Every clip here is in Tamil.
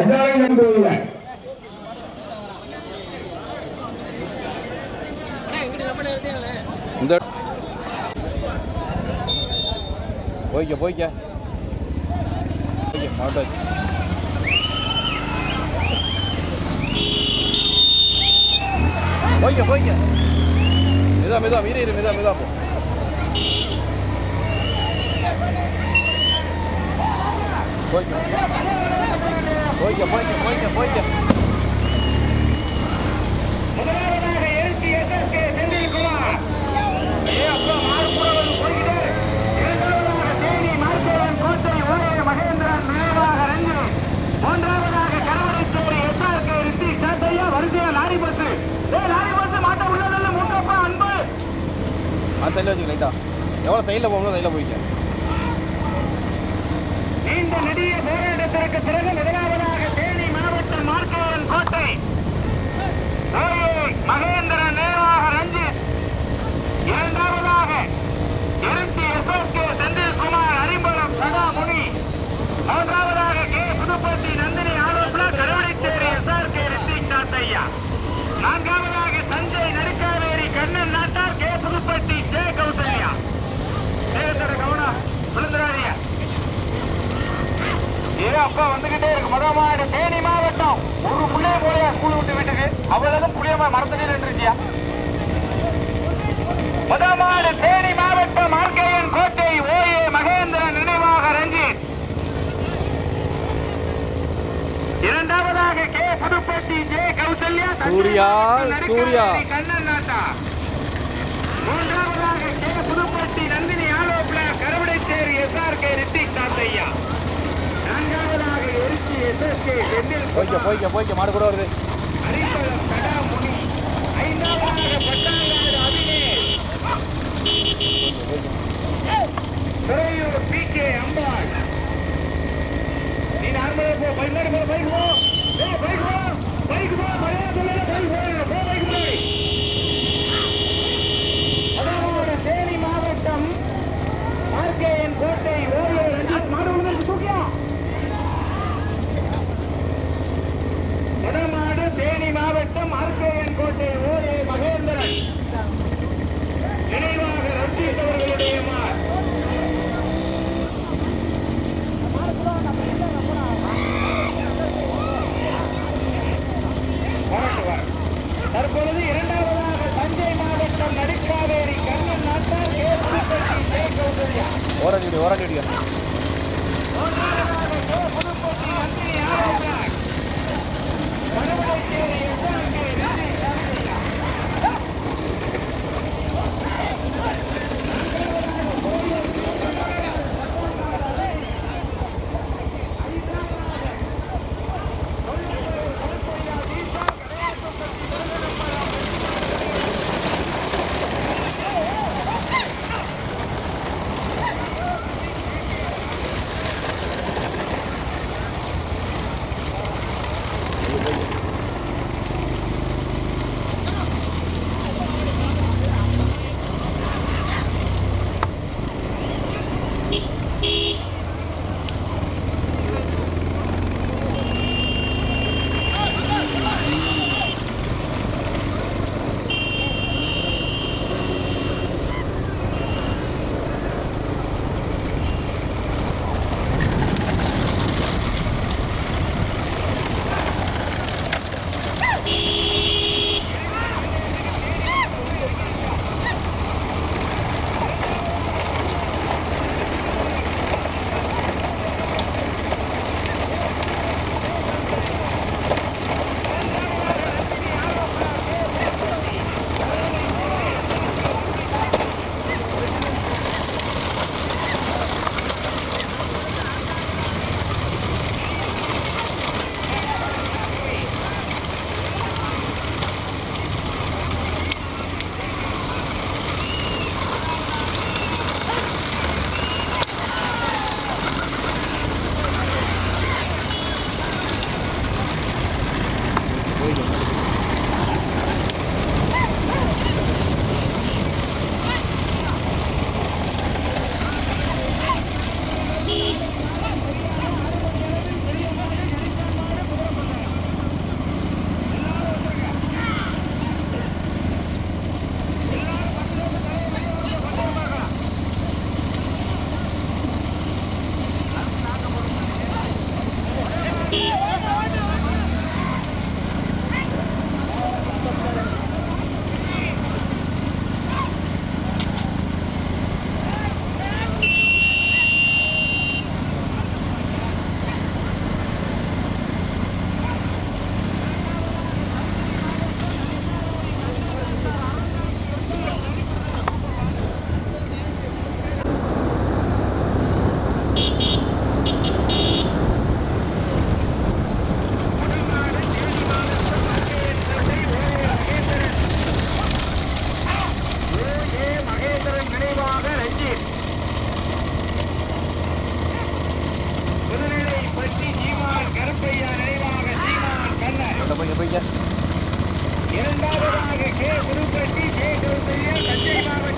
அஞ்சாவது கோயில? இந்த போய்க்க போய்க்க. மாட்டாச்சு போய்க்க போய்க்க. மெதா மெதா மீறி இரு மெதா மெதா போ. போய்க்க. போய்க்க போய்க்க போய்க்க முதலாவதாக எழுச்சி எஸ்எஸ்கே செந்தில்குமார். ஏ அப்பா மாடு கூட வந்து போய்கிட்டே. இரண்டாவதாக தேனி மார்க்கேவன் கோட்டை ஓரே மகேந்திரன் மூன்றாவதாக எஸ்ஆர்கே ரித்தி சாத்தையா வரிசையா லாரி பஸ் ஏ லாரி பஸ் மாட்ட உள்ளதல்ல மூக்கப்பா அன்பு. அந்த சைடில் வச்சுக்க லைட்டா எவ்வளோ சைடில் போகணும் சைடில் போய்க்க. நீண்ட நெடிய போராட்டத்திற்கு பிறகு முதலாவதாக தேனி மாவட்டம் மார்க்கேவன் கோட்டை ஓரே மகேந்திரன் நேராக ரஞ்சித் இரண்டாவதாக இருத்தி எஸ்எஸ்கே செந்தில்குமார் அறிம்பலம் சதா முனி மூன்றாவதாக K Puduppatti Nandhini Alosana Karuvadicheri SR K Rithik Sathaiya. நான்காவதாக சஞ்சய் நடுக்காவேரி கண்ணன் நாட்டார் கே புதுப்பட்டி ஜே கௌசல்யா. சேகத்தோட கவுனா விழுந்துடாதீங்க. ஏ அப்பா வந்துகிட்டே இருக்கு. மொதமாடு தேனி மாவட்டம். ஒரு பிள்ளை போலயா ஸ்கூல் விட்டு அவ்வளவு புளியமா மரத்தடி நின்றுச்சியா முதமாடு தேனி மாவட்டம் ஆர்கேஎன் கோட்டை ஓஏ மகேந்திரன் நினைவாக ரஞ்சித். இரண்டாவதாக கே புதுப்பட்டி ஜே கௌசல்யா சூர்யா, சூர்யா. கண்ணன் நாட்டா மூன்றாவதாக கே புதுப்பட்டி நந்தினி ஆலோப்ல கருவடைச்சேரி எஸ்ஆர்கே ரித்திக் தாத்தையா நான்காவதாக எரிச்சி எஸ்எஸ்கே செந்தில் போய்க்க போய்க்க போய்க்க மாடு கூட வருது அரிம்பலம் கடாமுனி ஐந்தாவதாக பட்டாங்காடு அபினேஷ் துறையூர் பி கே அம்பாள். நீ நார்மலா போ பைக் மாதிரி போ பைக் போ. பைக் போ பைக் போ மரியாதை சொல்லல பைக் போ போ பைக் முன்னாடி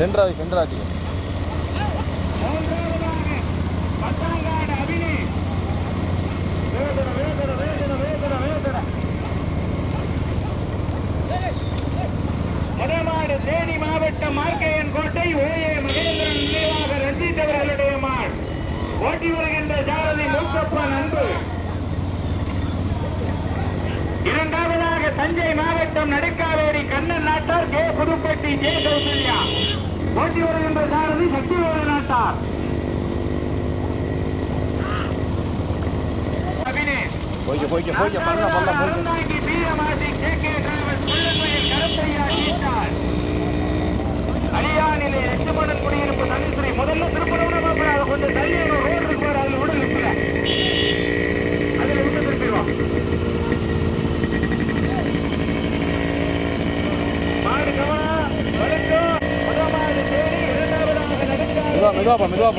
சென்ட்ரா சென்ட்ராச்சு போய்க்க போய்க்க பண்ண பண்ண போய்க்க அடியானிலே எட்டு மணல் குடியிருப்பு தனித்துறை முதல்ல திருப்பரவன மாப்பிடாத கொஞ்சம் தள்ளியான ரோடு இருக்கு அதில் உடல் இருக்கிற அதில் விட்டு திருப்பிடுவோம். மெதுவா மெதுவா போ மெதுவா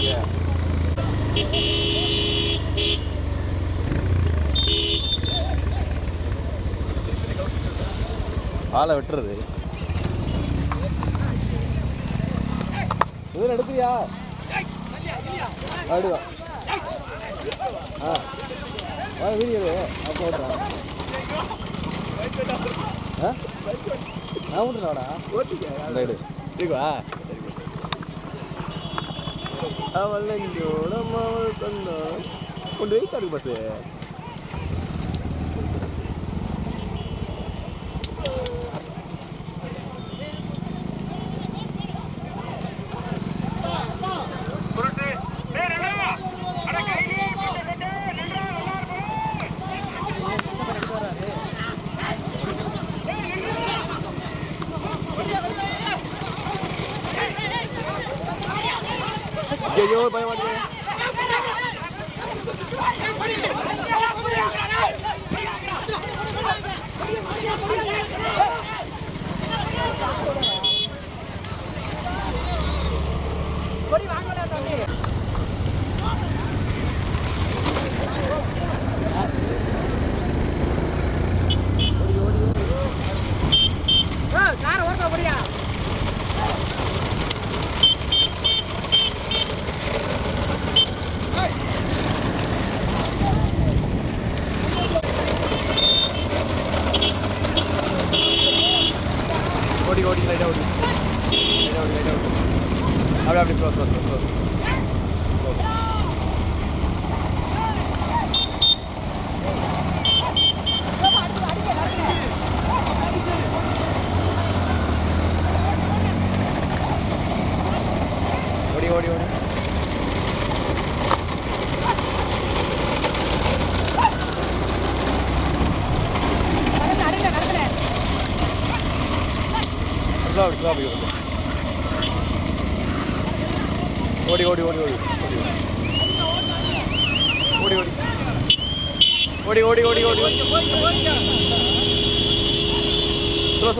பாருங்க ஆளை வெட்டுறது. இதில் எடுத்துறியா அடுவா ஆ. வீடியோ அப்போ ஓட்டுறான் ஆ? நான் ஓட்டுறாடா ஓட்டுக்கா ரைடு இருக்குவா அவள் நெஞ்சோடம் அவள் தந்தாள் கொண்டே தருவதே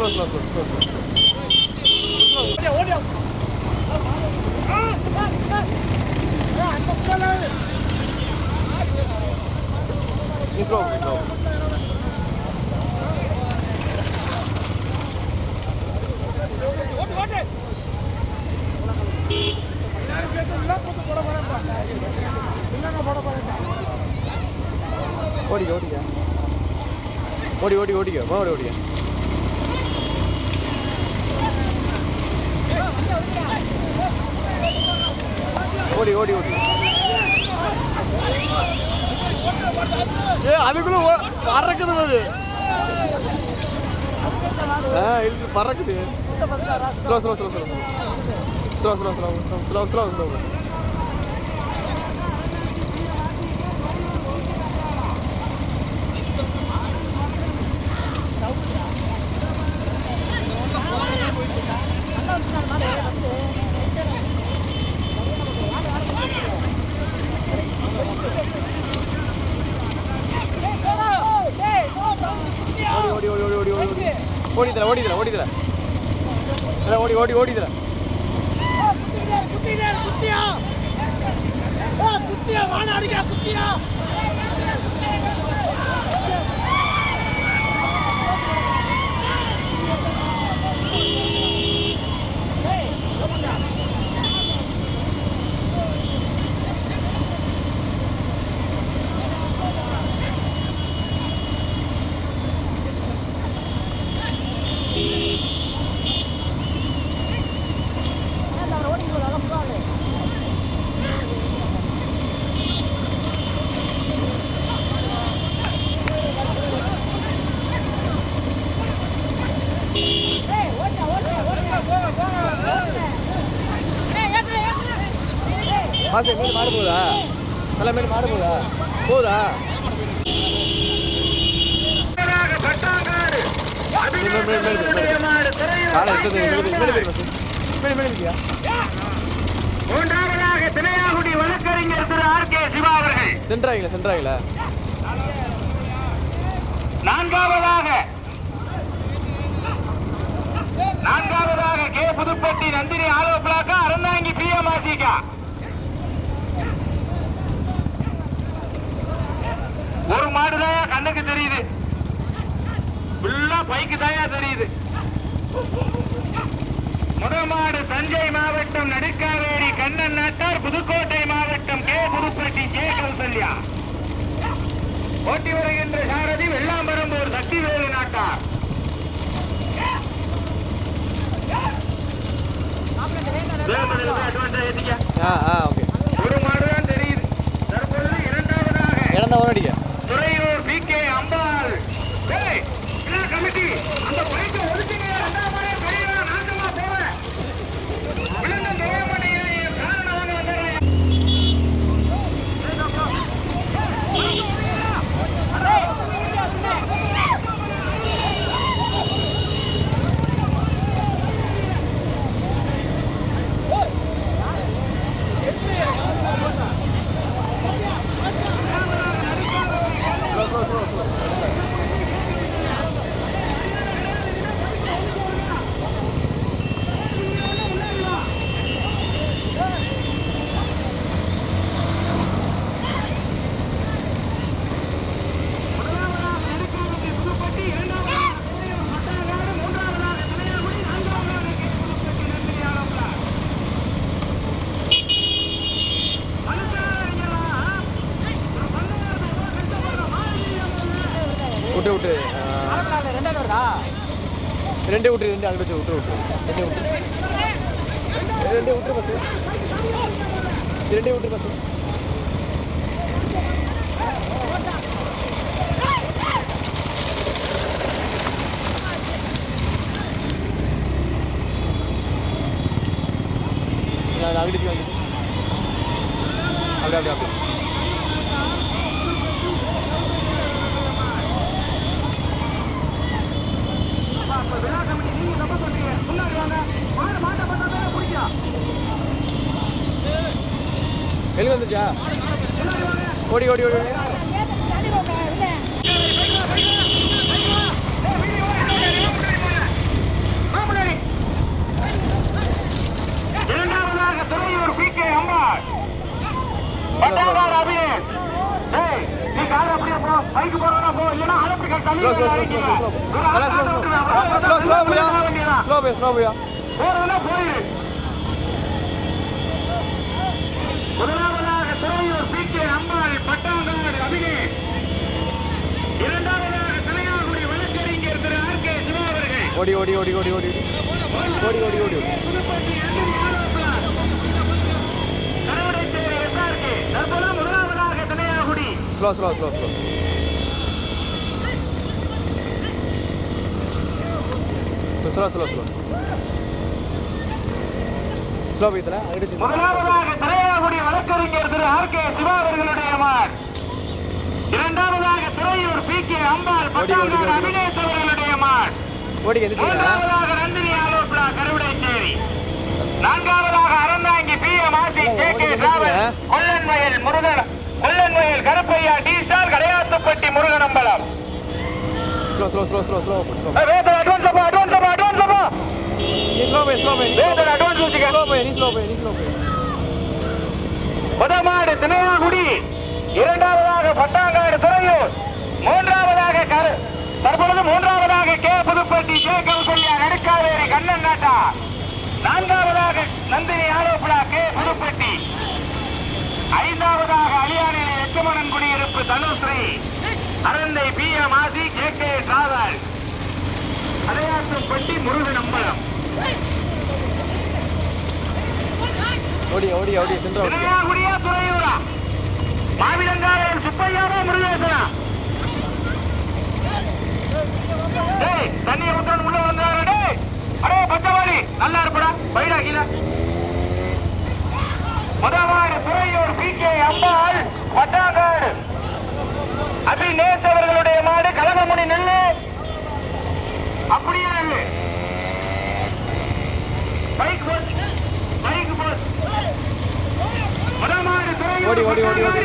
Nie problem, dobra. ஓடிக்க ஓடிக்க ஓடி ஓடி ஓடிக்க மாவடி ஓடிக்க ஓடி ஓடி ஓடி. ஏ அதுக்குள்ள ஓ- பறக்குது அது ஆ இழுத்து பறக்குது. Slow slow slow slow slow slow slow slow slow slow இல்லை ஓடி ஓடி ஓடி இதில். குத்தியா. குத்தியா வான அடிக்கா போகுதா பட்டாங்காடு மீன் மாடு காலை எடுத்தது மீன் மீன் மீன் மூன்றாவதாக திரையாகுடி வழக்கறிஞர் திரு ஆர் கே சிவா அவர்கள். சென்றாங்களா சென்றாங்களா நான்காவதாக நான்காவதாக கே புதுப்பட்டி நந்தினி ஆலோ பிளாக்கா அறந்தாங்கி பி எம் ஆசிகா ஒரு மாடுதான் கண்ணுக்கு தெரியுது. ஃபுல்லா பைக்கு தாயா தெரியுது. முதல் மாடு தஞ்சை மாவட்டம் நடுக்காவேரி கண்ணன் நாட்டார் புதுக்கோட்டை மாவட்டம் கே. புதுப்பட்டி கே. கௌசல்யா. ஓட்டி வருகின்ற சாரதி வெள்ளாம்பரம்பூர் சக்திவேலு நாட்டார். ஆ ஆ ஓகே. ഊട്ടർ അവിടെ അവിടെ അവിടെ. ஓடி ஓடி ஓடி. போயிரு. பட்டாங்காடு அபினேஷ் இரண்டாவதாக தலையாகுடி வழக்கறிஞர் திரு ஆர் கே சிவா அவர்கள். ஓடி ஓடி ஓடி ஓடி ஓடி. ஓடி ஓடி ஓடி. முதலாவதாக Thalaiyakudi slow slow slow slow slow slow slow slow பைத்தல அடிச்சு முதலாவதாக தலையாகுடி வழக்கறிஞர் திரு ஆர் கே சிவா அவர்களுடைய மார். இரண்டாவதாக துறையூர் பி கே அம்பாள் பட்டாங்காடு அபினேஷ் அவர்களுடைய மார். மூன்றாவதாக நந்தினி ஆலோசனா கருவிடைச்சேரி நான்காவதாக Aranthangi P M Aasi K K travel Kollanvayal Murugan Kollanvayal Karuppaiya T star Kadaiyathuppatti Muruganambalam. Vedhan advance அப்பா அட்வான்ஸ் அப்பா அட்வான்ஸ் அப்பா நீ slow by slow by Vedhan advance வச்சுக்க. ஸ்லோ பை நீ ஸ்லோ பை நீ ஸ்லோ பை. முதமாடு திணையாகுடி இரண்டாவதாக பட்டாங்காடு துறையூர். மூன்றாவதாக கரு தற்பொழுது மூன்றாவதாக கே புதுப்பட்டி கே கௌசல்யா நடுக்காவேரி கண்ணன் நாட்டா. நான்காவதாக நந்தினி ஆலோபுலா கே புதுப்பட்டி. ஐந்தாவதாக அலியானிலே லட்சுமணன் குடியிருப்பு Dhanushree. Aranthai P M Aasi K K travel Alaiyathuppatti Murugan Ambalam. ஓடி ஓடி ஓடி சென்ற ஓடி. குடியா துறையூரா மாவிலங்காரையில் சுப்பையாரா முருகேசனா? டேய் தண்ணிய ஊத்துறன் உள்ள வந்தாரு டேய். அடே பச்சவாளி நல்லா இருப்படா பைடா கீழ முதலாவது துறையூர் பி கே அம்பாள் பட்டாங்காடு அபி நேசவர்களுடைய மாடு கலகமுனி நெல்லு. அப்படியே நெல்லு பைக் போஸ் பைக் போஸ் முதலாவது துறையூர் ஓடி, ஓடி, ஓடி, ஓடி. இரண்டாவதாக திரையாகுடி, மூன்றாவதாக புதுப்பட்டி, நான்காவதாக அருள்நிலை. முன்னாடி போ, பைக் போ, பைக் போ. ஓடி ஓடி ஓடி ஓடி.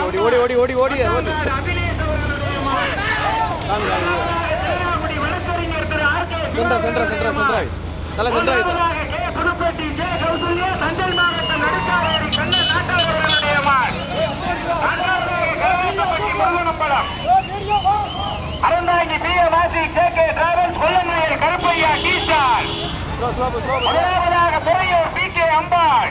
ஓடி ஓடி வழக்கறிஞர் திரு ஆர் கே சென்ற சென்ற சென்ற சென்றாய் தலை கே. புதுப்பட்டி ஜே. கௌசல்யா, தஞ்சை மாவட்டம் Nadukkaveri Kannan நாட்டாளர்களுடைய Muruganambalam. Aranthangi P M Aasi K K travels கொல்லமலையில் Karuppaiya D star முதலாவதாக துறையூர் பி கே அம்பாள்.